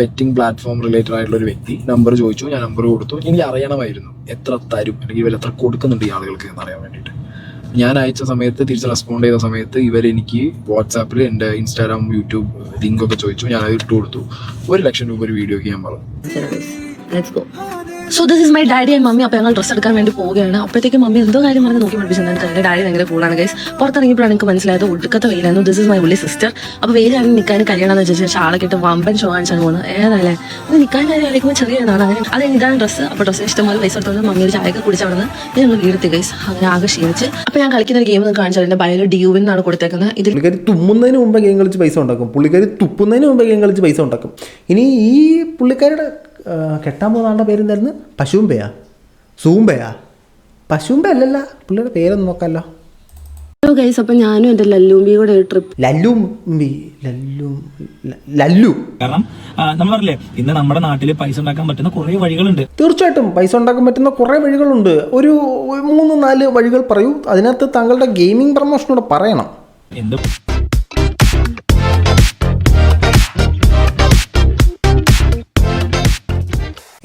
Betting platform related ആയിട്ടുള്ള ഒരു വ്യക്തി നമ്പർ ചോദിച്ചു ഞാൻ നമ്പർ കൊടുത്തു. എനിക്ക് അറിയണമായിരുന്നു എത്ര തരും അല്ലെങ്കിൽ ഇവർ എത്ര കൊടുക്കുന്നുണ്ട് ഈ ആളുകൾക്ക് എന്ന് അറിയാൻ വേണ്ടിയിട്ട്. ഞാൻ അയച്ച സമയത്ത് തിരിച്ച് റെസ്പോണ്ട് ചെയ്ത സമയത്ത് ഇവർ എനിക്ക് വാട്സാപ്പിൽ എന്റെ ഇൻസ്റ്റാഗ്രാം യൂട്യൂബ് ലിങ്ക് ഒക്കെ ചോദിച്ചു. ഞാൻ അത് ഇട്ട് കൊടുത്തു. ഒരു ലക്ഷം രൂപ ഒരു വീഡിയോക്ക് ഞാൻ പറഞ്ഞു. So this is my daddy and mummy അപ്പോൾ ഞങ്ങൾ ഡ്രസ്സ് എടുക്കാൻ വേണ്ടി പോവുകയാണ്. അപ്പോഴത്തേക്ക് മമ്മി എന്തോ കാര്യം പറഞ്ഞ് നോക്കി പഠിപ്പിച്ചിട്ടുണ്ട്. എന്റെ ഡാഡി ഭയങ്കര കൂളാണ് ഗൈസ് പുറത്തിറങ്ങിയപ്പോഴാണ് എനിക്ക് മനസ്സിലായത് ഒടുക്കത്തെ വെയിലായിരുന്നു. ദിസ് ഇസ് മൈ ഉള്ളി സിസ്റ്റർ അപ്പോൾ വെയിലാണ് നിൽക്കാൻ കഴിയണമെന്ന് വെച്ചാൽ ആളെ കിട്ടും വമ്പൻ ഷോ കാണിച്ചാണ് പോകുന്നത് ഏതല്ലേ അത് നിൽക്കാൻ കാര്യം ആയിരിക്കുമ്പോൾ ചെറിയതാണ് അങ്ങനെ അത് ഇതാണ് ഡ്രസ്സ് അപ്പോൾ ഡ്രസ്സ് ഇഷ്ടംപോലെ പൈസ എടുത്തോണ്ട് മമ്മി ഒരു ചായക്ക് കുടിച്ച് അവിടെ നിന്ന് ഞങ്ങൾ വീടെത്തി ഗൈസ് അങ്ങനെ ആകെ ക്ഷീണിച്ച്. അപ്പോൾ ഞാൻ കളിക്കുന്ന ഒരു ഗെയിം ഒന്ന് കാണിച്ചാൽ എന്റെ ബയോയിൽ ഡ്യൂവിൻ എന്നാണ് കൊടുത്തേക്കുന്നത്. ഇതിൽ പുള്ളിക്കാരി തുമ്മുന്നതിന് മുമ്പ് ഗെയിം കളിച്ച് പൈസ ഉണ്ടാക്കും. പുള്ളിക്കാരി തുപ്പുന്നതിന് മുമ്പ് ഗെയിം കളിച്ച് പൈസ ഉണ്ടാക്കും. ഇനി ഈ പുള്ളിക്കാരുടെ കെട്ടാൻ പോകുന്ന ആളുടെ പേരെന്തായിരുന്നു പശുമ്പയാ. സൂമ്പയാ. പശുമ്പ അല്ലല്ല. പുള്ളിയുടെ പേരൊന്ന് നോക്കാമല്ലോ ഹലോ ഗൈസ് അപ്പോൾ ഞാനും എന്റെ ലല്ലൂമ്പി കൂടെ ഒരു ട്രിപ്പ് ലല്ലും ലല്ലു ലല്ലു. കാരണം നമ്മൾ പറഞ്ഞില്ലേ ഇന്ന് നമ്മുടെ നാട്ടിൽ പൈസ ഉണ്ടാക്കാൻ പറ്റുന്ന കുറേ വഴികളുണ്ട്. തീർച്ചയായിട്ടും പൈസ ഉണ്ടാക്കാൻ പറ്റുന്ന കുറേ വഴികളുണ്ട്. ഒരു ഒരു മൂന്ന് നാല് വഴികൾ പറയൂ. അതിനകത്ത് താങ്കളുടെ ഗെയിമിംഗ് പ്രമോഷനോട് പറയണം. എന്ത്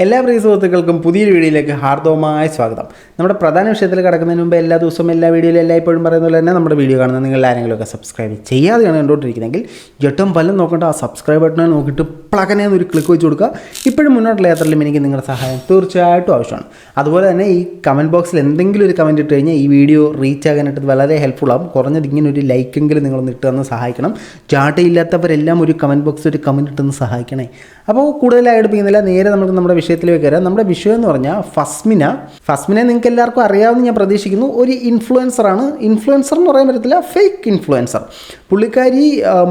എല്ലാ പ്രിയ സുഹൃത്തുക്കൾക്കും പുതിയൊരു വീഡിയോയിലേക്ക് ഹാർദവമായ സ്വാഗതം. നമ്മുടെ പ്രധാന വിഷയത്തിൽ കിടക്കുന്നതിന് മുമ്പ് എല്ലാ ദിവസവും എല്ലാ വീഡിയോയിലും എല്ലായ്പ്പോഴും പറയുന്ന പോലെ തന്നെ നമ്മുടെ വീഡിയോ കാണുന്ന നിങ്ങൾ ആരെങ്കിലുമൊക്കെ സബ്സ്ക്രൈബ് ചെയ്യാതെയാണ് കണ്ടുകൊണ്ടിരിക്കുന്നതെങ്കിൽ ഏറ്റവും പലരും നോക്കേണ്ട ആ സബ്സ്ക്രൈബ് ബട്ടനെ നോക്കിയിട്ട് പ്ലഗനെ ഒരു ക്ലിക്ക് വെച്ച് കൊടുക്കുക. ഇപ്പോഴും മുന്നോട്ടുള്ള യാത്രയിലും എനിക്ക് നിങ്ങളുടെ സഹായം തീർച്ചയായിട്ടും ആവശ്യമാണ്. അതുപോലെ തന്നെ ഈ കമന്റ് ബോക്സിൽ എന്തെങ്കിലും ഒരു കമന്റ് ഇട്ട് കഴിഞ്ഞാൽ ഈ വീഡിയോ റീച്ച് ആകാനായിട്ട് വളരെ ഹെൽപ്ഫുൾ കുറഞ്ഞത് ഇങ്ങനെ ഒരു ലൈക്കെങ്കിലും നിങ്ങളൊന്ന് ഇട്ട് തന്ന് സഹായിക്കണം. ചാട്ടയില്ലാത്തവരെല്ലാം ഒരു കമന്റ് ബോക്സിൽ ഒരു കമന്റ് ഇട്ടൊന്ന് സഹായിക്കണേ. അപ്പോൾ കൂടുതലായി അടുപ്പിക്കുന്നില്ല നേരെ നമുക്ക് നമ്മുടെ വിഷയത്തിലേക്ക് വരാം നമ്മുടെ വിഷയം എന്ന് പറഞ്ഞാൽ ഫസ്മിന. ഫസ്മിനെ നിങ്ങൾക്ക് എല്ലാവർക്കും അറിയാമെന്ന് ഞാൻ പ്രതീക്ഷിക്കുന്നു ഒരു ഇൻഫ്ലുവൻസറാണ് ഇൻഫ്ലുവൻസർ എന്ന് പറയാൻ പറ്റത്തില്ല ഫേക്ക് ഇൻഫ്ലുവൻസർ പുള്ളിക്കാരി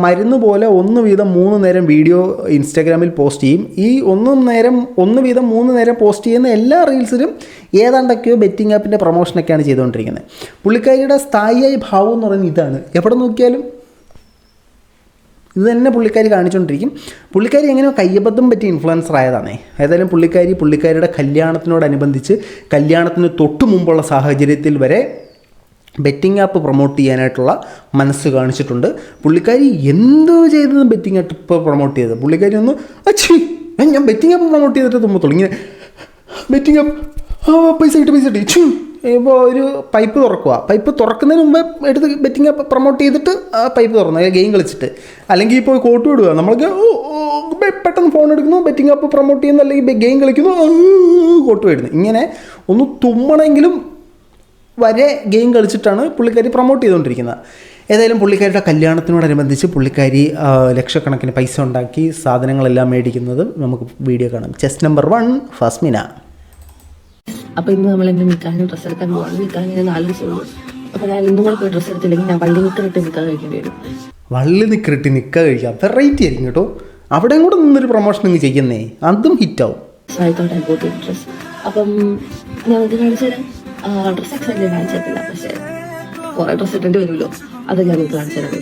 മരുന്ന് പോലെ ഒന്ന് വീതം മൂന്ന് നേരം വീഡിയോ ഇൻസ്റ്റാഗ്രാമിൽ പോസ്റ്റ് ചെയ്യും. ഈ ഒന്നും നേരം ഒന്ന് വീതം മൂന്ന് നേരം പോസ്റ്റ് ചെയ്യുന്ന എല്ലാ റീൽസിലും ഏതാണ്ടൊക്കെയോ ബെറ്റിംഗ് ആപ്പിന്റെ പ്രൊമോഷനൊക്കെയാണ് ചെയ്തുകൊണ്ടിരിക്കുന്നത്. പുള്ളിക്കാരിയുടെ സ്ഥായിയായ ഭാവം എന്ന് പറയുന്നത് ഇതാണ്. എവിടെ നോക്കിയാലും ഇത് തന്നെ പുള്ളിക്കാരി കാണിച്ചുകൊണ്ടിരിക്കും പുള്ളിക്കാരി എങ്ങനെയോ കയ്യബദ്ധം പറ്റി ഇൻഫ്ലുവൻസർ ആയതാണേ. ഏതായാലും പുള്ളിക്കാരി പുള്ളിക്കാരിയുടെ കല്യാണത്തിനോടനുബന്ധിച്ച് കല്യാണത്തിന് തൊട്ടു മുമ്പുള്ള സാഹചര്യത്തിൽ വരെ ബെറ്റിംഗ് ആപ്പ് പ്രൊമോട്ട് ചെയ്യാനായിട്ടുള്ള മനസ്സ് കാണിച്ചിട്ടുണ്ട്. പുള്ളിക്കാരി എന്തോ ചെയ്തത് ബെറ്റിംഗ് ആപ്പ് പ്രൊമോട്ട് ചെയ്തത്. പുള്ളിക്കാരി ഒന്ന് അച്ഛി ഞാൻ ബെറ്റിംഗ് ആപ്പ് പ്രൊമോട്ട് ചെയ്തിട്ട് തുമ്പത്തുള്ളൂ. ഇങ്ങനെ ബെറ്റിംഗ് ആപ്പ് പൈസ കിട്ടി പൈസ കിട്ടി. ഇപ്പോൾ ഒരു പൈപ്പ് തുറക്കുക പൈപ്പ് തുറക്കുന്നതിന് മുമ്പ് എടുത്ത് ബെറ്റിംഗ് പ്രൊമോട്ട് ചെയ്തിട്ട് പൈപ്പ് തുറന്നു ഗെയിം കളിച്ചിട്ട്. അല്ലെങ്കിൽ ഇപ്പോൾ കോട്ട് വിടുക നമ്മൾക്ക് പെട്ടെന്ന് ഫോൺ എടുക്കുന്നു ബെറ്റിംഗ് ആപ്പ് പ്രൊമോട്ട് ചെയ്യുന്നു അല്ലെങ്കിൽ ഗെയിം കളിക്കുന്നു കോട്ട് വിടുന്നു. ഇങ്ങനെ ഒന്ന് തുമ്മണമെങ്കിലും വരെ ഗെയിം കളിച്ചിട്ടാണ് പുള്ളിക്കാരി പ്രൊമോട്ട് ചെയ്തുകൊണ്ടിരിക്കുന്നത്. ഏതായാലും പുള്ളിക്കാരിയുടെ കല്യാണത്തിനോടനുബന്ധിച്ച് പുള്ളിക്കാരി ലക്ഷക്കണക്കിന് പൈസ ഉണ്ടാക്കി സാധനങ്ങളെല്ലാം മേടിക്കുന്നത് നമുക്ക് വീഡിയോ കാണാം. ചെസ്റ്റ് നമ്പർ വൺ ഫസ്മിന അപ്പൊ ഇന്ന് നമ്മൾ എന്റെ നിൽക്കാനും ഡ്രസ്സ് എടുക്കാൻ പോകണം നിൽക്കാൻ ഞാൻ നാല് ദിവസമുള്ളൂ അപ്പൊ ഞാൻ ഇന്നും കൂടെ പോയി ഡ്രസ്സ് എടുത്തില്ലെങ്കിൽ ഞാൻ വള്ളി നിൽക്കിട്ട് നിൽക്കാൻ കഴിക്കേണ്ടി വരും. വള്ളി നിക്കറിട്ട് നിൽക്കാൻ കഴിക്കാം. വെറൈറ്റി ആയിരിക്കും കേട്ടോ. അവിടെയും കൂടെ നിന്നൊരു പ്രൊമോഷൻ ഇങ്ങ് ചെയ്യുന്നേ. അതും ഹിറ്റ് ആവും. I thought I got dress അപ്പം ഞാൻ ഇത് കാണിച്ചു തരാം. ഡ്രസ് എക്സാൻഡ് കാണിച്ചു തരത്തില്ല. പക്ഷേ കുറെ ഡ്രസ്സ് ഇട്ടേണ്ടി വരുമല്ലോ. അത് ഞാൻ നിങ്ങൾക്ക് കാണിച്ചു തരാം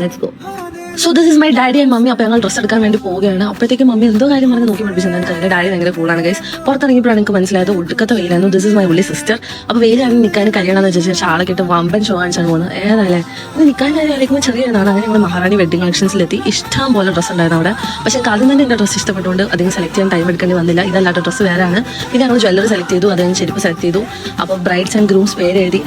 let's go so this is my daddy and mummy അപ്പോൾ ഞങ്ങൾ ഡ്രസ്സ് എടുക്കാൻ വേണ്ടി പോവുകയാണ്. അപ്പോഴത്തേക്ക് മമ്മി എന്തോ കാര്യം പറഞ്ഞ് നോക്കി പഠിപ്പിച്ചിട്ടുണ്ട്. എന്റെ ഡാഡി ഭയങ്കര കൂളാണ് ഗൈസ് പുറത്തിറങ്ങിയപ്പോഴാണ് എനിക്ക് മനസ്സിലായത് ഒടുക്കത്തെ വെയിലായിരുന്നു. ദിസ് ഇസ് മൈ ഉള്ളി സിസ്റ്റർ അപ്പോൾ വെയിലാണ് നിൽക്കാൻ കഴിയണമെന്ന് വെച്ചാൽ ഷാളൊക്കെ വമ്പൻ ഷോ കാണിച്ചാണ് പോകുന്നത് ഏതായാലേ അത് നിൽക്കാൻ കാര്യം ആയിരിക്കുമ്പോൾ ചെറിയ ഇതാണ് അങ്ങനെ ഞങ്ങൾ മഹാറാണി വെഡിങ് കളക്ഷൻസിലെത്തി ഇഷ്ടം പോലെ ഡ്രസ്സ് ഉണ്ടായിരുന്നു അവിടെ. പക്ഷേ എനിക്ക് തന്നെ എന്റെ ഡ്രസ്സ് ഇഷ്ടപ്പെട്ടുകൊണ്ട് അധികം സെലക്ട് ചെയ്യാൻ ടൈം എടുക്കേണ്ടി വന്നില്ല. ഇതല്ലാത്ത ഡ്രസ്സ് വേറെയാണ്. പിന്നെ ഞങ്ങൾ ജ്വല്ലറി സെലക്ട് ചെയ്തു. അതിന് ചെരുപ്പ് സെലക്ട് ചെയ്തു. അപ്പോൾ ബ്രൈഡ്സ് ആൻഡ് ഗ്രൂംസ് പേര് എഴുതി.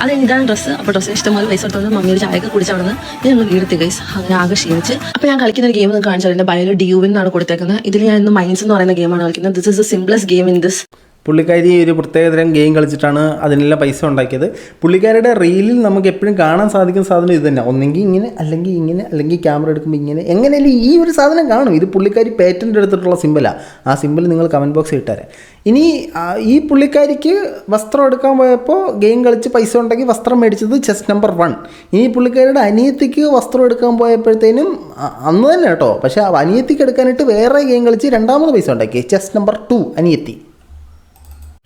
അത് ഇതാണ് ഡ്രസ്സ് അപ്പോൾ ഡ്രസ്സ് ഇഷ്ടംപോലെ പൈസ എടുത്തോണ്ട് മമ്മി ഒരു ചായക്ക് കുടിച്ച് അവിടെ നിന്ന് ഞങ്ങൾ വീടെത്തി ഗൈസ് അങ്ങനെ ആകെ ക്ഷീണിച്ച് അപ്പോൾ ഞാൻ കളിക്കുന്ന ഒരു ഗെയിം ഒന്ന് കാണിച്ചാൽ എന്റെ ബയോയിൽ ഡ്യൂവിൻ എന്നാണ് കൊടുത്തേക്കുന്നത്. ഇതിൽ ഞാൻ ഇന്ന് മൈൻസ് എന്ന് പറയുന്ന ഗെയിമാണ് കളിക്കുന്നത്. This is the simplest game in this പുള്ളിക്കാരി ഒരു പ്രത്യേകതരം ഗെയിം കളിച്ചിട്ടാണ് അതിനെല്ലാം പൈസ ഉണ്ടാക്കിയത്. പുള്ളിക്കാരുടെ റീലിൽ നമുക്ക് എപ്പോഴും കാണാൻ സാധിക്കുന്ന സാധനം ഇത് തന്നെ. ഒന്നെങ്കിൽ ഇങ്ങനെ അല്ലെങ്കിൽ ഇങ്ങനെ അല്ലെങ്കിൽ ക്യാമറ എടുക്കുമ്പോൾ ഇങ്ങനെ. എങ്ങനെയല്ലേ ഈ ഒരു സാധനം കാണും. ഇത് പുള്ളിക്കാരി പേറ്റന്റ് എടുത്തിട്ടുള്ള സിമ്പിളാണ് ആ. സിമ്പിൾ നിങ്ങൾ കമന്റ് ബോക്സിൽ ഇട്ടുതരാം ഇനി ഈ പുള്ളിക്കാരിക്ക് വസ്ത്രം എടുക്കാൻ പോയപ്പോൾ ഗെയിം കളിച്ച് പൈസ ഉണ്ടാക്കി വസ്ത്രം മേടിച്ചത് ചെസ് നമ്പർ വൺ ഇനി പുള്ളിക്കാരുടെ അനിയത്തിക്ക് വസ്ത്രം എടുക്കാൻ പോയപ്പോഴത്തേനും അന്ന് തന്നെ കേട്ടോ. പക്ഷേ അനിയത്തിക്ക് എടുക്കാനായിട്ട് വേറെ ഗെയിം കളിച്ച് രണ്ടാമത് പൈസ ഉണ്ടാക്കി. ചെസ് നമ്പർ ടു അനിയത്തി.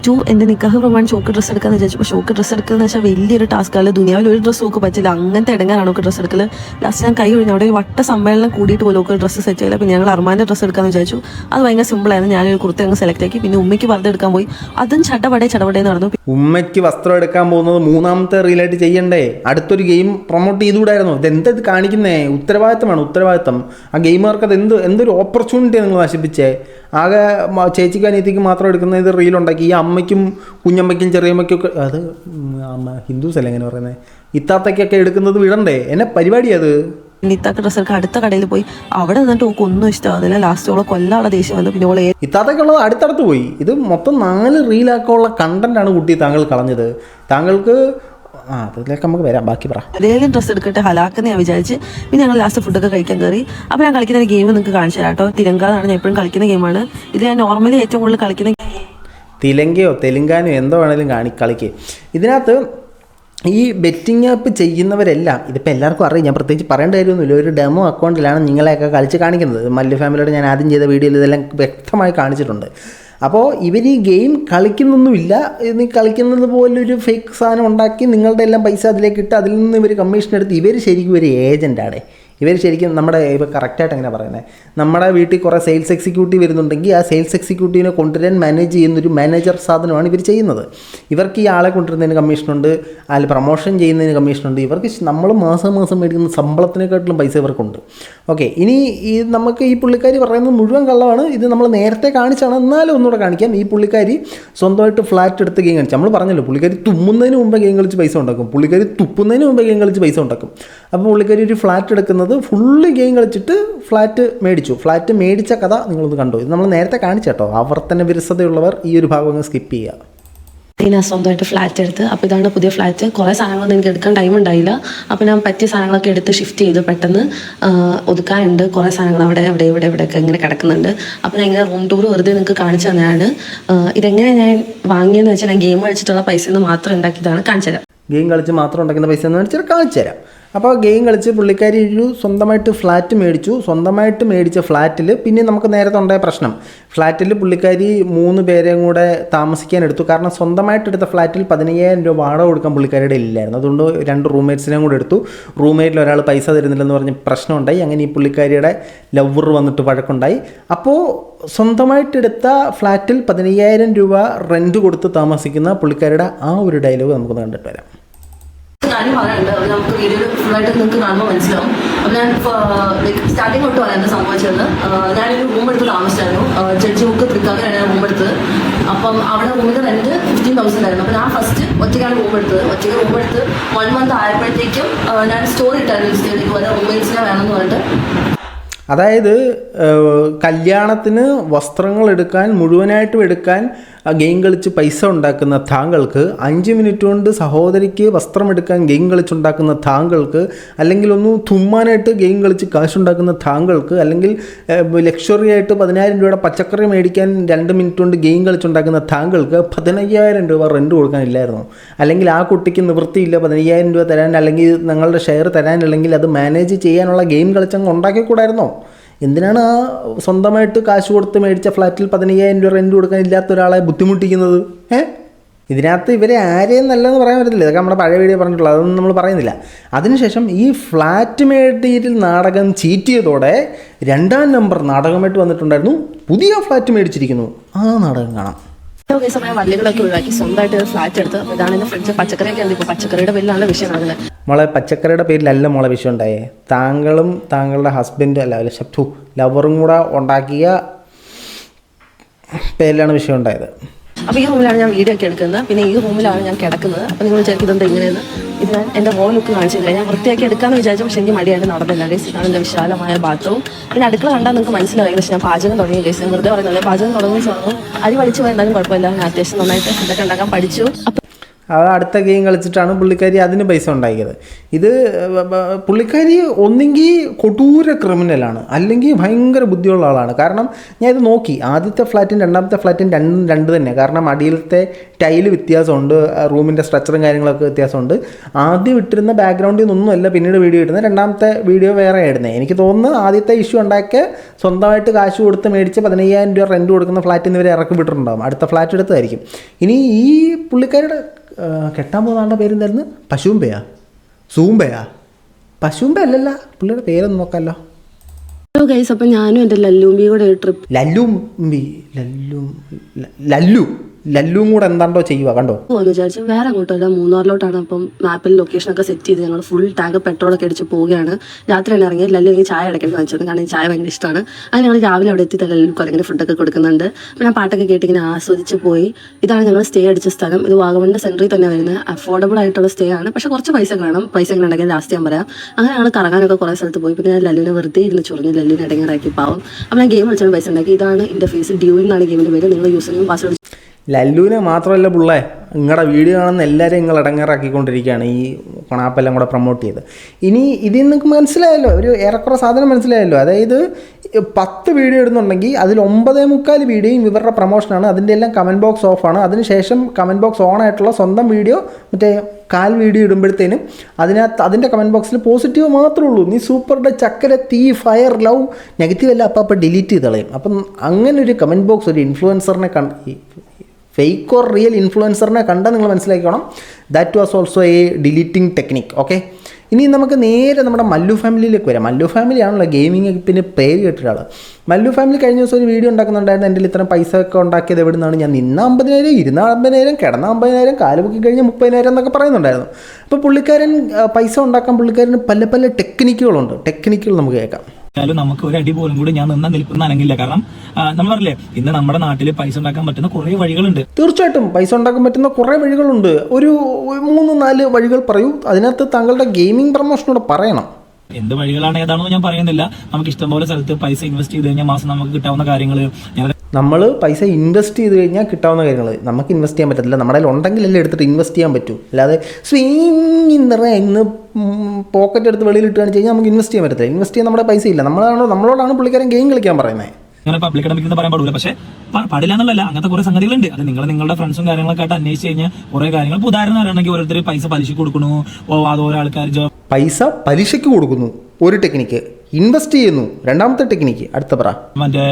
ടു എന്റെ നിക്കാഹ് പ്രമാണം ഷോക്ക് ഡ്രസ്സ് എടുക്കാന്ന് വിചാരിച്ചു. ഷോക്ക് ഡ്രസ്സ് എടുക്കുന്ന വെച്ചാൽ വലിയൊരു ടാസ്ക് അല്ല ദുനിയാവിൽ ഒരു ഡ്രസ്സ് നോക്ക് പറ്റില്ല. അങ്ങനത്തെ ഇടങ്ങാനാണ് ഒക്കെ ഡ്രസ്സ് എടുക്കൽ ലാസ്റ്റ് ഞാൻ കൈ ഒഴിഞ്ഞു അവിടെ ഒരു വട്ട സമ്മേളനം കൂടിയിട്ട് പോലും ഒക്കെ ഡ്രസ്സ് സെറ്റ് ചെയ്യില്ല പിന്നെ ഞങ്ങൾ അർമാന്റെ ഡ്രസ്സ് എടുക്കാന്ന് വിചാരിച്ചു. അത് ഭയങ്കര ആയിരുന്നു. ഞാനൊരു കുർത്തി അങ്ങ് സെലക്ട് ആക്കി. പിന്നെ ഉമ്മയ്ക്ക് വെറുതെ എടുക്കാൻ പോയി. അതും ചടപടെ ചടപടേ നടന്നു ഉമ്മയ്ക്ക് വസ്ത്രം എടുക്കാൻ പോകുന്നത് മൂന്നാമത്തെ റീലായിട്ട് ചെയ്യണ്ടേ? അടുത്തൊരു ഗെയിം പ്രൊമോട്ട് ചെയ്തുകൂടായിരുന്നു. ഇത് എന്താ ഇത് കാണിക്കുന്നേ? ഉത്തരവാദിത്തമാണ് ഉത്തരവാദിത്തം. ആ ഗെയിമർക്ക് അത് എന്ത് എന്തൊരു ഓപ്പർച്യൂണിറ്റിയാണ് നിങ്ങൾ നശിപ്പിച്ചേ? ആകെ ചേച്ചിക്കും മാത്രം എടുക്കുന്ന ഇത് റീലുണ്ടാക്കി ഈ അമ്മയ്ക്കും കുഞ്ഞമ്മയ്ക്കും ചെറിയമ്മയ്ക്കും ഒക്കെ അത് അമ്മ ഹിന്ദുസ് അല്ലേ എങ്ങനെ പറയുന്നത് ഇത്താത്തയ്ക്കൊക്കെ എടുക്കുന്നത് വിടണ്ടേ? എന്നെ പരിപാടി അത് ഡ്രസ്സ് അടുത്ത കടയിൽ പോയി. അവിടെ നിന്നിട്ട് ഓക്ക് ഒന്നും ഇഷ്ടമാകുന്നില്ല ലാസ്റ്റ് ഓളെ കൊല്ലാനുള്ള ദേഷ്യം വന്നു. പിന്നെ ഓളെ ഇത്താത്തയ്ക്കുള്ളത് അടുത്തടുത്ത് പോയി. ഇത് മൊത്തം നാല് റീലാക്കാനുള്ള കണ്ടന്റാണ് കുട്ടി താങ്കൾ കളഞ്ഞത്. താങ്കൾക്ക് ആ അതിലേക്ക് നമുക്ക് വരാം. ബാക്കി പറ. ഏതെങ്കിലും ഡ്രസ്സ് എടുക്കട്ടെ ഹലാക്കെന്ന് ഞാൻ വിചാരിച്ച്. പിന്നെ ഞങ്ങൾ ലാസ്റ്റ് ഫുഡ് ഒക്കെ കഴിക്കാൻ കയറി അപ്പോൾ ഞാൻ കളിക്കുന്ന ഒരു ഗെയിം നിങ്ങൾക്ക് കാണിച്ചു തരാം കേട്ടോ തിരങ്കാതാണ് ഞാൻ എപ്പോഴും കളിക്കുന്ന ഗെയിമാണ് ഇത് ഞാൻ നോർമലി ഏറ്റവും കൂടുതൽ കളിക്കുന്ന തിലങ്കയോ തെലുങ്കാനോ എന്തോ വേണേലും കാണി കളിക്ക്. ഇതിനകത്ത് ഈ ബെറ്റിംഗ് ആപ്പ് ചെയ്യുന്നവരെല്ലാം ഇതിപ്പോൾ എല്ലാവർക്കും അറിയാം ഞാൻ പ്രത്യേകിച്ച് പറയേണ്ട കാര്യമൊന്നുമില്ല. ഒരു ഡെമോ അക്കൗണ്ടിലാണ് നിങ്ങളെയൊക്കെ കളിച്ച് കാണിക്കുന്നത്. മല്ലു ഫാമിലിയോട് ഞാൻ ആദ്യം ചെയ്ത വീഡിയോയിൽ ഇതെല്ലാം വ്യക്തമായി കാണിച്ചിട്ടുണ്ട്. അപ്പോൾ ഇവർ ഈ ഗെയിം കളിക്കുന്നൊന്നുമില്ല. ഇനി കളിക്കുന്നത് പോലൊരു ഫേക്ക് സാധനം ഉണ്ടാക്കി നിങ്ങളുടെ എല്ലാം പൈസ അതിലേക്ക് ഇട്ട് അതിൽ നിന്ന് ഇവർ കമ്മീഷൻ എടുത്ത് ഇവർ ശരിക്കും ഒരു ഏജന്റാണ് ഇവർ ശരിക്കും നമ്മുടെ ഇപ്പോൾ കറക്റ്റായിട്ട് എങ്ങനെ പറയുന്നത് നമ്മുടെ വീട്ടിൽ കുറേ സെയിൽസ് എക്സിക്യൂട്ടീവ് വരുന്നുണ്ടെങ്കിൽ ആ സെയിൽസ് എക്സിക്യൂട്ടീവിനെ കൊണ്ടുവരാൻ മാനേജ് ചെയ്യുന്നൊരു മാനേജർ സാധനമാണ് ഇവർ ചെയ്യുന്നത്. ഇവർക്ക് ഈ ആളെ കൊണ്ടുവരുന്നതിന് കമ്മീഷനുണ്ട് അതിൽ പ്രൊമോഷൻ ചെയ്യുന്നതിന് കമ്മീഷനുണ്ട് ഇവർക്ക് നമ്മൾ മാസം മാസം മേടിക്കുന്ന ശമ്പളത്തിനെക്കാട്ടിലും പൈസ ഇവർക്കുണ്ട്. ഓക്കെ ഇനി ഈ നമുക്ക് ഈ പുള്ളിക്കാരി പറയുന്നത് മുഴുവൻ കള്ളമാണ്. ഇത് നമ്മൾ നേരത്തെ കാണിച്ചാണ്. എന്നാലും ഒന്നുകൂടെ കാണിക്കാം. ഈ പുള്ളിക്കാരി സ്വന്തമായിട്ട് ഫ്ലാറ്റ് എടുത്ത് ഗെയിം കളിച്ചു നമ്മൾ പറഞ്ഞല്ലോ പുള്ളിക്കാരി തുമ്മുന്നതിന് മുമ്പ് ഗെയിം കളിച്ച് പൈസ ഉണ്ടാക്കും. പുള്ളിക്കാരി തുപ്പുന്നതിന് മുമ്പ് ഗെയിം കളിച്ച് പൈസ ഉണ്ടാക്കും. അപ്പോൾ പുള്ളിക്കാരി ഒരു ഫ്ലാറ്റ് എടുക്കുന്നത് ഫുള്ള് ഗെയിം കളിച്ചിട്ട് ഫ്ലാറ്റ് മേടിച്ചു. ഫ്ലാറ്റ് മേടിച്ച കഥ നിങ്ങളൊന്ന് കണ്ടു? ഇത് നമ്മൾ നേരത്തെ കാണിച്ചേട്ടോ. ആവർത്തന വിരസതയുള്ളവർ ഈ ഒരു ഭാഗം അങ്ങ് സ്കിപ്പ് ചെയ്യുക. ഞാൻ സ്വന്തമായിട്ട് ഫ്ലാറ്റ് എടുത്ത്. അപ്പോൾ ഇതാണ് പുതിയ ഫ്ലാറ്റ് കുറേ സാധനങ്ങളൊന്നും എനിക്ക് എടുക്കാൻ ടൈം ഉണ്ടായില്ല. അപ്പോൾ ഞാൻ പറ്റിയ സാധനങ്ങളൊക്കെ എടുത്ത് ഷിഫ്റ്റ് ചെയ്ത് പെട്ടെന്ന്. ഒതുക്കാനുണ്ട്. കുറേ സാധനങ്ങൾ അവിടെ അവിടെ ഇവിടെ ഇവിടെയൊക്കെ ഇങ്ങനെ കിടക്കുന്നുണ്ട്. അപ്പോൾ ഞാൻ ഇങ്ങനെ റൂം ടൂർ വെറുതെ നിങ്ങൾക്ക് കാണിച്ചു തന്നെയാണ് ഇതെങ്ങനെ ഞാൻ വാങ്ങിയെന്ന് വെച്ചാൽ ഞാൻ ഗെയിം കളിച്ചിട്ടുള്ള പൈസ നിന്ന് മാത്രം ഉണ്ടാക്കിയതാണ്. കാണിച്ചു തരാം. ഗെയിം കളിച്ച് മാത്രം ഉണ്ടാക്കുന്ന പൈസ എന്ന് വെച്ചാൽ കാണിച്ചു തരാം. അപ്പോൾ ഗെയിം കളിച്ച് പുള്ളിക്കാരി ഒരു സ്വന്തമായിട്ട് ഫ്ലാറ്റ് മേടിച്ചു. സ്വന്തമായിട്ട് മേടിച്ച ഫ്ലാറ്റിൽ പിന്നെ നമുക്ക് നേരത്തെ ഉണ്ടായ പ്രശ്നം. ഫ്ലാറ്റിൽ പുള്ളിക്കാരി മൂന്ന് പേരെയും കൂടെ താമസിക്കാൻ എടുത്തു. കാരണം സ്വന്തമായിട്ട് എടുത്ത ഫ്ലാറ്റിൽ പതിനയ്യായിരം രൂപ വാടക കൊടുക്കാൻ പുള്ളിക്കാരിയുടെ ഇല്ലായിരുന്നു. അതുകൊണ്ട് രണ്ട് റൂംമേറ്റ്സിനെയും കൂടെ എടുത്തു. റൂംമേറ്റിൽ ഒരാൾ പൈസ തരുന്നില്ലെന്ന് പറഞ്ഞ് പ്രശ്നമുണ്ടായി. അങ്ങനെ ഈ പുള്ളിക്കാരിയുടെ ലവർ വന്നിട്ട് വഴക്കുണ്ടായി. അപ്പോൾ സ്വന്തമായിട്ടെടുത്ത ഫ്ലാറ്റിൽ പതിനയ്യായിരം രൂപ റെന്റ് കൊടുത്ത് താമസിക്കുന്ന പുള്ളിക്കാരിയുടെ ആ ഒരു ഡയലോഗ് നമുക്കൊന്ന് കണ്ടിട്ട് വരാം. കാര്യം പറയാനുണ്ട്. നമുക്ക് വീഡിയോയിൽ ഫുള്ളായിട്ട് നിങ്ങൾക്ക് കാണുമ്പോൾ മനസ്സിലാവും. അപ്പം ഞാൻ സ്റ്റാർട്ടിങ് തൊട്ട് പറയാൻ സംഭവിച്ചത് ഞാനൊരു റൂം എടുത്ത് താമസിച്ചായിരുന്നു. ജഡ്ജി ബുക്ക് തൃക്കാക്കലാണ് ഞാൻ റൂം എടുത്തത്. അപ്പം അവിടെ റൂമിന്റെ റെന്റ് ഫിഫ്റ്റീൻ തൗസൻഡ് ആയിരുന്നു. അപ്പം ഞാൻ ഫസ്റ്റ് ഒറ്റയ്ക്കാണ് റൂം എടുത്തത്. ഒറ്റയ്ക്ക് റൂം എടുത്ത് വൺ മന്ത് ആയപ്പോഴത്തേക്കും ഞാൻ സ്റ്റോറി ഇട്ടായിരുന്നു ഇൻസ്റ്റയിലേക്ക് വരെ റൂംമേറ്റ്സിനെ വേണമെന്ന് പറഞ്ഞിട്ട്. അതായത് കല്യാണത്തിന് വസ്ത്രങ്ങൾ എടുക്കാൻ മുഴുവനായിട്ടും എടുക്കാൻ ആ ഗെയിം കളിച്ച് പൈസ ഉണ്ടാക്കുന്ന താങ്കൾക്ക് അഞ്ച് മിനിറ്റ് കൊണ്ട് സഹോദരിക്ക് വസ്ത്രമെടുക്കാൻ ഗെയിം കളിച്ചുണ്ടാക്കുന്ന താങ്കൾക്ക് അല്ലെങ്കിൽ ഒന്ന് തുമ്മാനായിട്ട് ഗെയിം കളിച്ച് കാശുണ്ടാക്കുന്ന താങ്കൾക്ക് അല്ലെങ്കിൽ ലക്ഷറി ആയിട്ട് പതിനായിരം രൂപയുടെ പച്ചക്കറി മേടിക്കാൻ രണ്ട് മിനിറ്റ് കൊണ്ട് ഗെയിം കളിച്ചുണ്ടാക്കുന്ന താങ്കൾക്ക് പതിനയ്യായിരം രൂപ റെന്റ് കൊടുക്കാനില്ലായിരുന്നു. അല്ലെങ്കിൽ ആ കുട്ടിക്ക് നിവൃത്തിയില്ല പതിനയ്യായിരം രൂപ തരാൻ അല്ലെങ്കിൽ ഞങ്ങളുടെ ഷെയർ തരാനില്ലെങ്കിൽ അത് മാനേജ് ചെയ്യാനുള്ള ഗെയിം കളിച്ചങ്ങ് ഉണ്ടാക്കിക്കൂടായിരുന്നോ? എന്തിനാണ് ആ സ്വന്തമായിട്ട് കാശ് കൊടുത്ത് മേടിച്ച ഫ്ലാറ്റിൽ പതിനയ്യായിരം രൂപ റെന്റ് കൊടുക്കാൻ ഇല്ലാത്ത ഒരാളെ ബുദ്ധിമുട്ടിക്കുന്നത്? ഏ? ഇതിനകത്ത് ഇവരെ ആരെയും നല്ലതെന്ന് പറയാൻ പറ്റത്തില്ല. ഇതൊക്കെ നമ്മുടെ പഴയ വീഡിയോ പറഞ്ഞിട്ടുള്ളത്. അതൊന്നും നമ്മൾ പറയുന്നില്ല. അതിനുശേഷം ഈ ഫ്ലാറ്റ് മേടിയിൽ നാടകം ചീറ്റിയതോടെ രണ്ടാം നമ്പർ നാടകമായിട്ട് വന്നിട്ടുണ്ടായിരുന്നു. പുതിയ ഫ്ലാറ്റ് മേടിച്ചിരിക്കുന്നു. ആ നാടകം കാണാം. ഓക്കെ സമയം വള്ളികളൊക്കെ ഒഴിവാക്കി സ്വന്തമായിട്ട് ഫ്ലാറ്റ് എടുത്ത് ഇതാണ് എന്റെ ഫ്രിഡ്ജ് പച്ചക്കറിയൊക്കെ ഉണ്ട് ഇപ്പോൾ പച്ചക്കറിയുടെ പേരിലാണ് വിഷയം നടക്കുന്നത് മോളെ പച്ചക്കറിയുടെ പേരിലല്ല മോളെ വിഷയം ഉണ്ടായേ. താങ്കളും താങ്കളുടെ ഹസ്ബൻഡും അല്ല അല്ല ശബ്ദു ലവറും കൂടെ ഉണ്ടാക്കിയ പേരിലാണ് വിഷയം ഉണ്ടായത്. അപ്പോൾ ഈ റൂമിലാണ് ഞാൻ വീഡിയോ ഒക്കെ എടുക്കുന്നത്. പിന്നെ ഈ റൂമിലാണ് ഞാൻ കിടക്കുന്നത്. അപ്പോൾ നിങ്ങൾ വിചാരിക്കും ഇതെന്താ ഇങ്ങനെയെന്ന്. ഇത് ഞാൻ എന്റെ റോ ലുക്ക് കാണിച്ചില്ല ഞാൻ വൃത്തിയാക്കി എടുക്കാമെന്ന് വിചാരിച്ചു. പക്ഷേ എനിക്ക് മടിയായിട്ട് നടന്നില്ല. ഗൈസ് ഇതാണ് എന്റെ വിശാലമായ ബാത്റൂം പിന്നെ അടുക്കള കണ്ടാൽ നിങ്ങൾക്ക് മനസ്സിലായി പക്ഷേ ഞാൻ പാചകം തുടങ്ങി. ഗൈസ് വെറുതെ പറയുന്നത് പാചകം തുടങ്ങുന്ന സമയം അരി പഠിച്ചു പോയി എന്തായാലും കുഴപ്പമില്ല. ഞാൻ അത്യാവശ്യം നന്നായിട്ട് ഫുഡൊക്കെ ഉണ്ടാക്കാൻ പഠിച്ചു. അപ്പോൾ അത് അടുത്ത ഗെയിം കളിച്ചിട്ടാണ് പുള്ളിക്കാരി അതിന് പൈസ ഉണ്ടാക്കിയത്. ഇത് പുള്ളിക്കാരി ഒന്നെങ്കിൽ കൊടൂര ക്രിമിനലാണ് അല്ലെങ്കിൽ ഭയങ്കര ബുദ്ധിയുള്ള ആളാണ്. കാരണം ഞാൻ ഇത് നോക്കി. ആദ്യത്തെ ഫ്ലാറ്റും രണ്ടാമത്തെ ഫ്ലാറ്റും രണ്ടും രണ്ട് തന്നെ കാരണം അടിയിലത്തെ ടൈൽ വ്യത്യാസമുണ്ട് റൂമിന്റെ സ്ട്രക്ചറും കാര്യങ്ങളൊക്കെ വ്യത്യാസമുണ്ട്. ആദ്യം ഇട്ടിരുന്ന ബാക്ക്ഗ്രൗണ്ടിൽ നിന്നൊന്നുമല്ല പിന്നീട് വീഡിയോ ഇടുന്നത്. രണ്ടാമത്തെ വീഡിയോ വേറെ ആയിരുന്നേ. എനിക്ക് തോന്നുന്നു ആദ്യത്തെ ഇഷ്യൂ ഉണ്ടാക്കിയ സ്വന്തമായിട്ട് കാശ് കൊടുത്ത് മേടിച്ച് പതിനയ്യായിരം രൂപ റെന്റ് കൊടുക്കുന്ന ഫ്ലാറ്റിൽ നിന്ന് ഇവരെ ഇറക്കി വിട്ടിട്ടുണ്ടാകും അടുത്ത ഫ്ലാറ്റ് എടുത്തായിരിക്കും ഇനി ഈ പുള്ളിക്കാരുടെ കെട്ടാൻ പോകുന്ന ആളുടെ പേരെന്തായിരുന്നു പശുമ്പയാ. സൂമ്പയാ. പശുമ്പ അല്ലല്ല. പുള്ളിയുടെ പേരൊന്ന് നോക്കാമല്ലോ ഹലോ ഗൈസ് അപ്പം ഞാനും എന്റെ ലല്ലൂമ്പി കൂടെ ഒരു ട്രിപ്പ് ലല്ലൂമ്പി ലല്ലു. ലല്ലു. ലല്ലും കൂടെ എന്താണ്ടോ ചെയ്യുക കണ്ടോ? വിചാരിച്ചു വേറെ അങ്ങോട്ടല്ല മൂന്നാറിലോട്ടാണ് അപ്പം മാപ്പിൽ ലൊക്കേഷൻ ഒക്കെ സെറ്റ് ചെയ്ത് ഞങ്ങൾ ഫുൾ ടാങ്ക് പെട്രോൾ ഒക്കെ അടിച്ച് പോവുകയാണ്. രാത്രി തന്നെ ഇറങ്ങി ലല്ലു എനിക്ക് ചായ ഇടയ്ക്ക് വാങ്ങിച്ചത് കാരണം ചായ ഭയങ്കര ഇഷ്ടമാണ് അത് ഞങ്ങൾ രാവിലെ അവിടെ എത്തി ലല്ലു കുറേ ഫുഡൊക്കെ കൊടുക്കുന്നുണ്ട്. പിന്നെ ഞാൻ പാട്ടൊക്കെ കേട്ട് ഇങ്ങനെ ആസ്വദിച്ച് പോയി. ഇതാണ് ഞങ്ങൾ സ്റ്റേ അടിച്ച സ്ഥലം. ഇത് വാഗമണിന്റെ സെന്ററിൽ തന്നെ വരുന്നത് അഫോർഡബിൾ ആയിട്ടുള്ള സ്റ്റേ ആണ്. പക്ഷെ കുറച്ച് പൈസ വേണം. പൈസ എങ്ങനെ ഉണ്ടെങ്കിൽ ലാസ്റ്റ് ഞാൻ പറയാം. അങ്ങനെ ഞങ്ങൾ കറങ്ങാനൊക്കെ കുറേ സ്ഥലത്ത് പോയി. പിന്നെ ഞാൻ ലല്ലുവിനെ വെറുതെ ഇരുന്ന് ചൊറിഞ്ഞ് ലല്ലുവിനെ ഇടങ്ങാറാക്കി പാവം. അപ്പം ഞാൻ ഗെയിം കളിച്ചാണ് പൈസ ഉണ്ടാക്കി ഇതാണ് ഇന്റർഫേസ് ഡ്യൂ എന്നാണ് ഗെയിമിന്റെ പേര്. നിങ്ങൾ യൂസ് ചെയ്യും പാസ്വേഡ് ലല്ലുവിനെ മാത്രമല്ല പുള്ളേ നിങ്ങളുടെ വീഡിയോ കാണുന്ന എല്ലാവരും നിങ്ങൾ ഇടങ്ങേറാക്കിക്കൊണ്ടിരിക്കുകയാണ് ഈ കൊണാപ്പെല്ലാം കൂടെ പ്രൊമോട്ട് ചെയ്ത്. ഇനി ഇതിൽ നിങ്ങൾക്ക് മനസ്സിലായല്ലോ ഒരു ഏറെക്കുറെ സാധനം മനസ്സിലായല്ലോ. അതായത് പത്ത് വീഡിയോ ഇടുന്നുണ്ടെങ്കിൽ അതിൽ ഒമ്പതേ മുക്കാൽ വീഡിയോയും ഇവരുടെ പ്രൊമോഷനാണ് അതിന്റെ എല്ലാം കമന്റ് ബോക്സ് ഓഫാണ് അതിനുശേഷം കമന്റ് ബോക്സ് ഓൺ ആയിട്ടുള്ള സ്വന്തം വീഡിയോ മറ്റേ കാൽ വീഡിയോ ഇടുമ്പോഴത്തേനും അതിനകത്ത് അതിന്റെ കമന്റ് ബോക്സിൽ പോസിറ്റീവ് മാത്രമേ ഉള്ളൂ. നീ സൂപ്പറുടെ ചക്കര തീ ഫയർ ലവ് നെഗറ്റീവ് അല്ല അപ്പം അപ്പം ഡിലീറ്റ് ചെയ്ത് കളയും. അപ്പം അങ്ങനെ ഒരു കമന്റ് ബോക്സ് ഒരു ഇൻഫ്ലുവൻസറിനെ കണ്ട് ഫേക്ക് ഓർ റിയൽ ഇൻഫ്ലുവൻസറിനെ കണ്ട് നിങ്ങൾ മനസ്സിലാക്കണം that was also a deleting technique okay ഇനി നമുക്ക് നേരെ നമ്മുടെ മല്ലു ഫാമിലിയിലേക്ക് വരാം. മല്ലു ഫാമിലിയാണല്ലോ ഗെയിമിംഗ് പിന്നെ പേര് കേട്ടൊരാൾ മല്ലു ഫാമിലി കഴിഞ്ഞ ദിവസം ഒരു വീഡിയോ ഉണ്ടാക്കുന്നുണ്ടായിരുന്നു. എന്റെ ഇത്രയും പൈസ ഒക്കെ ഉണ്ടാക്കിയത് എവിടെ നിന്നാണ് ഞാൻ നിന്ന അമ്പതിനായിരം ഇരുന്ന അമ്പതിനായിരം കിടന്ന അമ്പതിനായിരം കാലുപൊക്കി കഴിഞ്ഞ് മുപ്പതിനായിരം എന്നൊക്കെ പറയുന്നുണ്ടായിരുന്നു. അപ്പോൾ പുള്ളിക്കാരൻ പൈസ ഉണ്ടാക്കാൻ പുള്ളിക്കാരന് പല പല ടെക്നിക്കുകളുണ്ട് ടെക്നിക്കുകൾ നമുക്ക് കേൾക്കാം. ആയാലും നമുക്ക് ഒരു അടി പോലും കൂടി ഞാൻ നിന്ന നിൽക്കുന്ന അനങ്ങില്ല കാരണം നമ്മൾ പറഞ്ഞില്ലേ ഇന്ന് നമ്മുടെ നാട്ടിൽ പൈസ ഉണ്ടാക്കാൻ പറ്റുന്ന കുറേ വഴികളുണ്ട്. തീർച്ചയായിട്ടും പൈസ ഉണ്ടാക്കാൻ പറ്റുന്ന കുറേ വഴികളുണ്ട്. ഒരു ഒരു മൂന്ന് നാല് വഴികൾ പറയൂ. അതിനകത്ത് താങ്കളുടെ ഗെയിമിംഗ് പ്രൊമോഷനോട് പറയണം. എന്ത് വഴികളാണ് ഏതാണെന്ന് ഞാൻ പറയുന്നില്ല. നമുക്ക് ഇഷ്ടംപോലെ സ്ഥലത്ത് പൈസ ഇൻവെസ്റ്റ് ചെയ്ത് കഴിഞ്ഞാൽ മാസം നമുക്ക് കിട്ടാവുന്ന കാര്യങ്ങൾ ഞാൻ നമ്മൾ പൈസ ഇൻവെസ്റ്റ് ചെയ്ത് കഴിഞ്ഞാൽ കിട്ടാവുന്ന കാര്യങ്ങൾ നമുക്ക് ഇൻവെസ്റ്റ് ചെയ്യാൻ പറ്റത്തില്ല. നമ്മുടെ കയ്യിൽ ഉണ്ടെങ്കിലല്ലേ എടുത്തിട്ട് ഇൻവെസ്റ്റ് ചെയ്യാൻ പറ്റൂ. അല്ലാതെ സ്വീങ് ഇന്ന് പോക്കറ്റ് എടുത്ത് വെളിയിൽ ഇട്ട് കാണിച്ച് കഴിഞ്ഞാൽ നമുക്ക് ഇൻവെസ്റ്റ് ചെയ്യാൻ പറ്റത്തില്ല. ഇൻവെസ്റ്റ് ചെയ്യാൻ നമ്മുടെ പൈസ ഇല്ല. നമ്മളാണോ നമ്മളോടാണ് പുള്ളിക്കാരൻ ഗെയിം കളിക്കാൻ പറയുന്നത് അങ്ങനെ പബ്ലിക് എന്ന് പറയാൻ പാടില്ല. പക്ഷേ പാടില്ല എന്നുള്ളല്ല അങ്ങനത്തെ കുറെ സംഗതികളുണ്ട്. അത് നിങ്ങൾ നിങ്ങളുടെ ഫ്രണ്ട്സും കാര്യങ്ങളൊക്കെ ആയിട്ട് അന്വേഷിച്ച് കഴിഞ്ഞാൽ കുറെ കാര്യങ്ങൾ. ഇപ്പോൾ ഉദാഹരണം പറയുകയാണെങ്കിൽ ഓരോരുത്തർ പൈസ പലിശ കൊടുക്കണു ഓ അത് ഓരോ ആൾക്കാർ പൈസ പലിശയ്ക്ക് കൊടുക്കുന്നു. ഒരു ടെക്നിക്ക് ഇൻവെസ്റ്റ് ചെയ്യുന്നു. രണ്ടാമത്തെ ടെക്നിക്ക് അടുത്ത പറ. മറ്റേ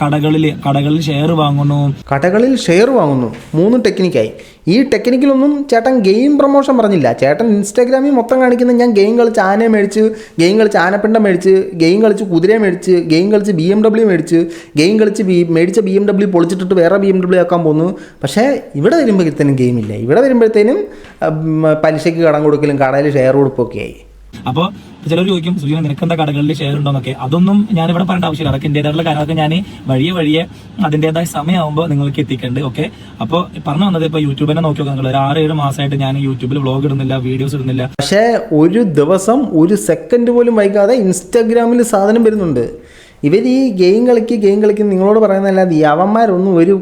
കടകളിൽ കടകളിൽ ഷെയർ വാങ്ങുന്നു. കടകളിൽ ഷെയർ വാങ്ങുന്നു. മൂന്ന് ടെക്നിക്കായി. ഈ ടെക്നിക്കിലൊന്നും ചേട്ടൻ ഗെയിം പ്രൊമോഷൻ പറഞ്ഞില്ല. ചേട്ടൻ ഇൻസ്റ്റാഗ്രാമിൽ മൊത്തം കാണിക്കുന്ന ഞാൻ ഗെയിം കളിച്ച് ആനയെ മേടിച്ച് ഗെയിം കളിച്ച് ആനപ്പിണ്ടം മേടിച്ച് ഗെയിം കളിച്ച് കുതിരയെ മേടിച്ച് ഗെയിം കളിച്ച് ബി എം ഡബ്ല്യു മേടിച്ച് ഗെയിം കളിച്ച് ബി മേടിച്ച ബി എം ഡബ്ല്യു പൊളിച്ചിട്ടിട്ട് വേറെ ബി എം ഡബ്ല്യു ആക്കാൻ പോകുന്നു പക്ഷേ ഇവിടെ വരുമ്പോഴത്തേനും ഗെയിമില്ല. ഇവിടെ വരുമ്പോഴത്തേനും പലിശയ്ക്ക് കടം കൊടുക്കലും കടയിൽ ഷെയർ കൊടുപ്പൊക്കെ ആയി. അപ്പോൾ ചിലർ ചോദിക്കും സുജീവൻ നിനക്ക് എന്താ കടകളിൽ ഷെയർ ഉണ്ടോന്നൊക്കെ? അതൊന്നും ഞാൻ ഇവിടെ പറയേണ്ട ആവശ്യമില്ല. അതൊക്കെ എന്റേതായിട്ടുള്ള കാര്യങ്ങളൊക്കെ ഞാൻ വഴിയെ വഴിയെ അതിന്റെതായ സമയമാകുമ്പോൾ നിങ്ങൾക്ക് എത്തിക്കേണ്ടത് ഓക്കെ അപ്പോൾ പറഞ്ഞു വന്നത് ഇപ്പോൾ യൂട്യൂബിനെ നോക്കി നോക്കുക നിങ്ങൾ ഒരു ആറ് ഏഴ് മാസമായിട്ട് ഞാൻ യൂട്യൂബിൽ വ്ളോഗ് ഇടുന്നില്ല വീഡിയോസ് ഇടുന്നില്ല. പക്ഷേ ഒരു ദിവസം ഒരു സെക്കൻഡ് പോലും വൈകാതെ ഇൻസ്റ്റാഗ്രാമിൽ സാധനം വരുന്നുണ്ട്. ഇവർ ഈ ഗെയിം കളിക്ക് ഗെയിം കളിക്കും നിങ്ങളോട് പറയുന്നതല്ലാതെ ഈ അവന്മാരൊന്നും ഒരു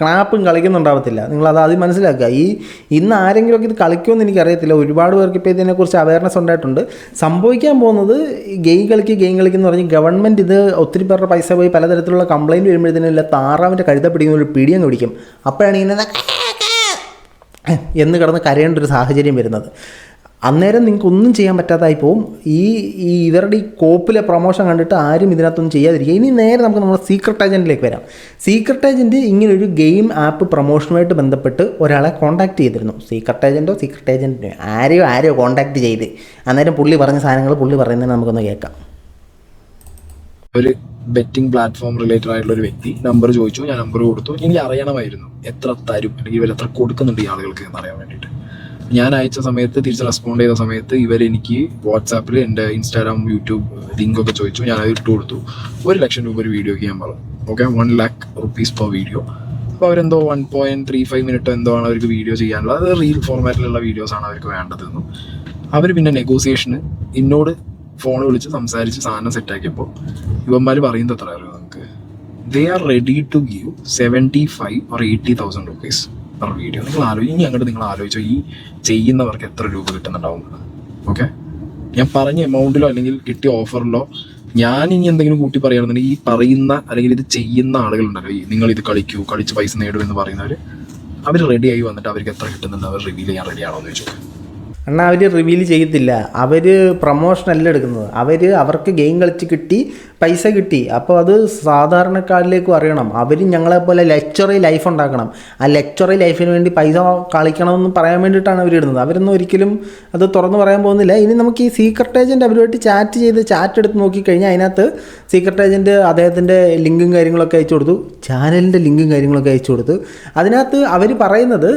ക്ലാപ്പും കളിക്കുന്നുണ്ടാവത്തില്ല. നിങ്ങൾ അത് ആദ്യം മനസ്സിലാക്കുക. ഈ ഇന്ന് ആരെങ്കിലുമൊക്കെ ഇത് കളിക്കുമെന്ന് എനിക്കറിയത്തില്ല. ഒരുപാട് പേർക്ക് ഇപ്പോൾ ഇതിനെക്കുറിച്ച് അവയർനെസ് ഉണ്ടായിട്ടുണ്ട്. സംഭവിക്കാൻ പോകുന്നത് ഗെയിം കളിക്ക് ഗെയിം കളിക്കുന്ന പറഞ്ഞ് ഗവൺമെന്റ് ഇത് ഒത്തിരി പേരുടെ പൈസ പോയി പലതരത്തിലുള്ള കംപ്ലയിന്റ് വരുമ്പോഴത്തേനും താറാവിന്റെ കഴുത പിടിക്കുന്ന ഒരു പിടിയങ്ങ് പിടിക്കും. അപ്പോഴാണ് ഇങ്ങനെ എന്ന് കിടന്ന് കരയേണ്ട ഒരു സാഹചര്യം വരുന്നത്. അന്നേരം നിങ്ങൾക്ക് ഒന്നും ചെയ്യാൻ പറ്റാതായി പോവും. ഈ ഈ ഇവരുടെ ഈ കോപ്പിലെ പ്രൊമോഷൻ കണ്ടിട്ട് ആരും ഇതിനകത്തൊന്നും ചെയ്യാതിരിക്കുക. ഇനി നേരെ നമുക്ക് നമ്മുടെ സീക്രട്ട് ഏജന്റിലേക്ക് വരാം. സീക്രട്ട് ഏജന്റ് ഇങ്ങനൊരു ഗെയിം ആപ്പ് പ്രൊമോഷനുമായിട്ട് ബന്ധപ്പെട്ട് ഒരാളെ കോൺടാക്ട് ചെയ്തിരുന്നു. സീക്രട്ട് ഏജന്റോ സീക്രട്ട് ഏജന്റിനോ ആരെയോ ആരെയോ കോൺടാക്ട് ചെയ്ത്. അന്നേരം പുള്ളി പറഞ്ഞ സാധനങ്ങൾ പുള്ളി പറയുന്നതിന് നമുക്കൊന്ന് കേൾക്കാം. ഒരു ബെറ്റിംഗ് പ്ലാറ്റ്ഫോം റിലേറ്റഡ് ആയിട്ടുള്ള ഒരു വ്യക്തി നമ്പർ ചോദിച്ചു. ഞാൻ നമ്പർ കൊടുത്തു. എനിക്ക് അറിയണമായിരുന്നു. എത്ര തരും? അല്ലെങ്കിൽ ഇവർ എത്ര കൊടുക്കുന്നുണ്ട് ഈ ആളുകൾക്ക് എന്ന് അറിയാൻ വേണ്ടിയിട്ട്. ഞാൻ അയച്ച സമയത്ത് തിരിച്ച് റെസ്പോണ്ട് ചെയ്ത സമയത്ത് ഇവരെനിക്ക് വാട്സാപ്പിൽ എന്റെ ഇൻസ്റ്റാഗ്രാം യൂട്യൂബ് ലിങ്കൊക്കെ ചോദിച്ചു. ഞാൻ അത് ഇട്ട് കൊടുത്തു. ഒരു ലക്ഷം രൂപ ഒരു വീഡിയോ ചെയ്യാൻ പറഞ്ഞു. Okay one lakh rupees per video അപ്പോൾ അവരെന്തോ one point three five minute എന്തോ ആണ് അവർക്ക് വീഡിയോ ചെയ്യാനുള്ളത്. അത് റീൽ ഫോർമാറ്റിലുള്ള വീഡിയോസ് ആണ് അവർക്ക് വേണ്ടതെന്നും അവർ പിന്നെ നെഗോസിയേഷന് എന്നോട് ഫോൺ വിളിച്ച് സംസാരിച്ച് സാധനം സെറ്റാക്കിയപ്പോൾ ഇവന്മാർ പറയുന്നത് എത്ര അറിയോ നമുക്ക് they are ready to give seventy five or eighty thousand rupees per video നിങ്ങൾ ആലോചിച്ചു ഇനി അങ്ങോട്ട് നിങ്ങൾ ആലോചിച്ചോ ഈ ചെയ്യുന്നവർക്ക് എത്ര രൂപ കിട്ടുന്നുണ്ടാവും. ഓക്കെ ഞാൻ പറഞ്ഞ എമൗണ്ടിലോ അല്ലെങ്കിൽ കിട്ടിയ ഓഫറിലോ ഞാൻ ഇനി എന്തെങ്കിലും കൂട്ടി പറയുകയാണെന്നുണ്ടെങ്കിൽ ഈ പറയുന്ന അല്ലെങ്കിൽ ഇത് ചെയ്യുന്ന ആളുകളുണ്ടല്ലോ. ഈ നിങ്ങൾ ഇത് കളിക്കൂ കളിച്ച് പൈസ നേടൂ എന്ന് പറയുന്നവർ അവർ റെഡി ആയി വന്നിട്ട് അവർക്ക് എത്ര കിട്ടുന്നുണ്ട് അവർ റിവീൽ ചെയ്യാൻ റെഡിയാണോ എന്ന് ചോദിച്ചു എന്നാൽ അവർ റിവീൽ ചെയ്തില്ല അവർ പ്രൊമോഷൻ അല്ല എടുക്കുന്നത്. അവർ അവർക്ക് ഗെയിം കളിച്ച് കിട്ടി പൈസ കിട്ടി. അപ്പോൾ അത് സാധാരണക്കാരിലേക്കും അറിയണം. അവർ ഞങ്ങളെപ്പോലെ ലെക്ചറി ലൈഫ് ഉണ്ടാക്കണം. ആ ലെക്ചറി ലൈഫിന് വേണ്ടി പൈസ കളിക്കണമെന്ന് പറയാൻ വേണ്ടിയിട്ടാണ് അവർ ഇടുന്നത്. അവരൊന്നും ഒരിക്കലും അത് തുറന്ന് പറയാൻ പോകുന്നില്ല. ഇനി നമുക്ക് ഈ സീക്രട്ട് ഏജന്റ് അവരുമായിട്ട് ചാറ്റ് ചെയ്ത് ചാറ്റ് എടുത്ത് നോക്കിക്കഴിഞ്ഞാൽ അതിനകത്ത് സീക്രട്ട് ഏജന്റ് അദ്ദേഹത്തിന്റെ ലിങ്കും കാര്യങ്ങളൊക്കെ അയച്ചു കൊടുത്തു. ചാനലിന്റെ ലിങ്കും കാര്യങ്ങളൊക്കെ അയച്ചു കൊടുത്തു. അതിനകത്ത് അവർ പറയുന്നത്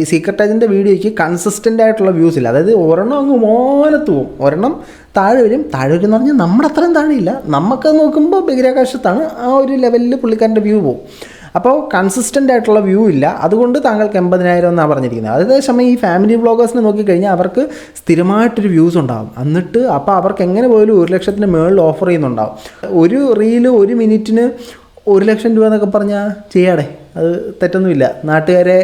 ഈ സീക്രട്ട് ഏജന്റെ വീഡിയോയ്ക്ക് കൺസിസ്റ്റന്റ് ആയിട്ടുള്ള വ്യൂസ് ഇല്ല. അതായത് ഒരെണ്ണം അങ്ങ് മോനത്ത് പോകും ഒരെണ്ണം താഴെ വരും. താഴെ വരും എന്ന് പറഞ്ഞാൽ നമ്മുടെ അത്രയും താഴെയില്ല. നമുക്ക് നോക്കുമ്പോൾ ബഹിരാകാശത്താണ് ആ ഒരു ലെവലിൽ പുള്ളിക്കാരന്റെ വ്യൂ പോകും അപ്പോൾ കൺസിസ്റ്റന്റ് ആയിട്ടുള്ള വ്യൂ ഇല്ല. അതുകൊണ്ട് താങ്കൾക്ക് എൺപതിനായിരം എന്നാണ് പറഞ്ഞിരിക്കുന്നത്. അതേസമയം ഈ ഫാമിലി വ്ളോഗേഴ്സിനെ നോക്കിക്കഴിഞ്ഞാൽ അവർക്ക് സ്ഥിരമായിട്ടൊരു വ്യൂസ് ഉണ്ടാകും എന്നിട്ട് അപ്പോൾ അവർക്ക് എങ്ങനെ പോയാലും ഒരു ലക്ഷത്തിന് മുകളിൽ ഓഫർ ചെയ്യുന്നുണ്ടാവും. ഒരു റീൽ ഒരു മിനിറ്റിന് ഒരു ലക്ഷം രൂപ എന്നൊക്കെ പറഞ്ഞാൽ ചെയ്യാടെ. അത് തെറ്റൊന്നുമില്ല. നാട്ടുകാരെ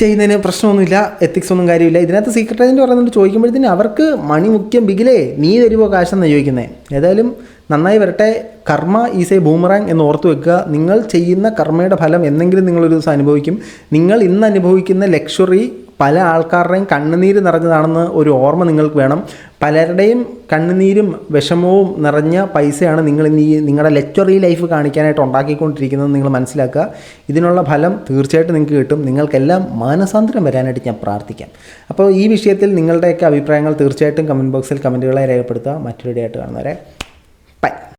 ചെയ്യുന്നതിന് പ്രശ്നമൊന്നുമില്ല എത്തിക്സ് ഒന്നും കാര്യമില്ല. ഇതിനകത്ത് സീക്രട്ട് ഏജന്റ് പറയുന്നുണ്ട് ചോദിക്കുമ്പോഴത്തേന് അവർക്ക് മണി മുഖ്യം ബിഗിലേ നീ തരുമോ കാശെന്നാണ് ചോദിക്കുന്നത് ഏതായാലും നന്നായി വരട്ടെ. കർമ്മ ഈസ് എ ബൂമറാങ് എന്ന് ഓർത്തു വെക്കുക. നിങ്ങൾ ചെയ്യുന്ന കർമ്മയുടെ ഫലം എന്തെങ്കിലും നിങ്ങളൊരു ദിവസം അനുഭവിക്കും. നിങ്ങൾ ഇന്ന് അനുഭവിക്കുന്ന ലക്ഷറി പല ആൾക്കാരുടെയും കണ്ണുനീര് നിറഞ്ഞതാണെന്ന് ഒരു ഓർമ്മ നിങ്ങൾക്ക് വേണം. പലരുടെയും കണ്ണുനീരും വിഷമവും നിറഞ്ഞ പൈസയാണ് നിങ്ങൾ ഇന്ന് ഈ നിങ്ങളുടെ ലെക്ചറി ലൈഫ് കാണിക്കാനായിട്ട് ഉണ്ടാക്കിക്കൊണ്ടിരിക്കുന്നത് നിങ്ങൾ മനസ്സിലാക്കുക. ഇതിനുള്ള ഫലം തീർച്ചയായിട്ടും നിങ്ങൾക്ക് കിട്ടും. നിങ്ങൾക്കെല്ലാം മാനസാന്തരം വരാനായിട്ട് ഞാൻ പ്രാർത്ഥിക്കാം. അപ്പോൾ ഈ വിഷയത്തിൽ നിങ്ങളുടെയൊക്കെ അഭിപ്രായങ്ങൾ തീർച്ചയായിട്ടും കമന്റ് ബോക്സിൽ കമന്റുകളെ രേഖപ്പെടുത്തുക. മറ്റൊരു ഡേ ആയിട്ട് കാണുന്നവരെ